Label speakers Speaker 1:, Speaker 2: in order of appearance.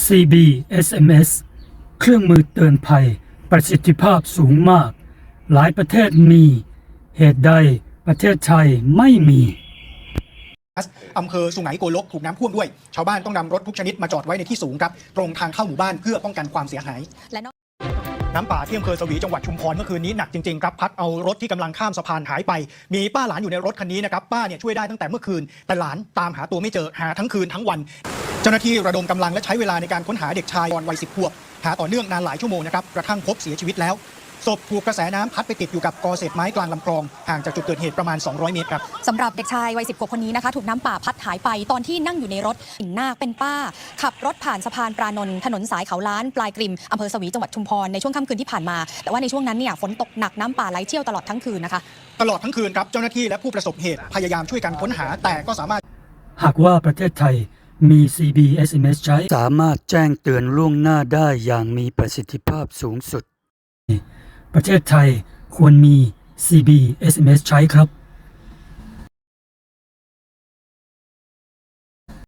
Speaker 1: CB SMS เครื่องมือเตือนภัย ประสิทธิภาพสูงมาก หลายประเทศมี เหตุใดประเทศไทยไม่มี
Speaker 2: อำเภอสุไหงโกลกถูกน้ำท่วมด้วย ชาวบ้านต้องนำรถทุกชนิดมาจอดไว้ในที่สูงครับ ตรงทางเข้าหมู่บ้านเพื่อป้องกันความเสียหาย
Speaker 3: และ น้ำ
Speaker 2: ป่าที่อำเภอสวีจังหวัดชุมพรเมื่อคืนนี้หนักจริงๆครับพัดเอารถที่กำลังข้ามสะพานหายไป มีป้าหลานอยู่ในรถคันนี้นะครับป้าเนี่ยช่วยได้ตั้งแต่เมื่อคืน แต่หลานตามหาตัวไม่เจอหาทั้งคืนทั้งวัน เจ้าหน้าที่ระดมกำลังและใช้เวลาในการค้นหาเด็กชายวัยสิบขวบหาต่อเนื่องนานหลายชั่วโมงนะครับกระทั่งพบเสียชีวิตแล้ว ศพถูกกระแสน้ำพัดไปติดอยู่กับกอเศษไม้กลางลำคลองห่างจากจุดเกิดเหตุประมาณ 200 เมตรครับ
Speaker 3: สำหรับเด็กชายวัยสิบขวบคนนี้นะคะ ถูกน้ำป่าพัดหายไปตอนที่นั่งอยู่ในรถหินนาคเป็นป้า ขับรถผ่านสะพานปรานนท์ถนนสายเขาล้านปลายกริมอำเภอสวีจังหวัดชุมพรในช่วงค่ำคืนที่ผ่านมา แต่ว่าในช่วงนั้นเนี่ยฝนตกหนักน้ำป่าไหลเชี่ยวตลอดทั้งคืนนะคะ
Speaker 2: ตลอดทั้งคืนครับเจ้าหน้าที่และผู้ประสบเหตุพยายามช่วยกันค้นหา แต่ก็สามารถ
Speaker 1: หากว่าประเทศไทยมี CB SMS ใช้ สามารถแจ้งเตือนล่วงหน้าได้อย่างมีประสิทธิภาพสูงสุด ประเทศไทยควรมี CB SMS ใช้ครับ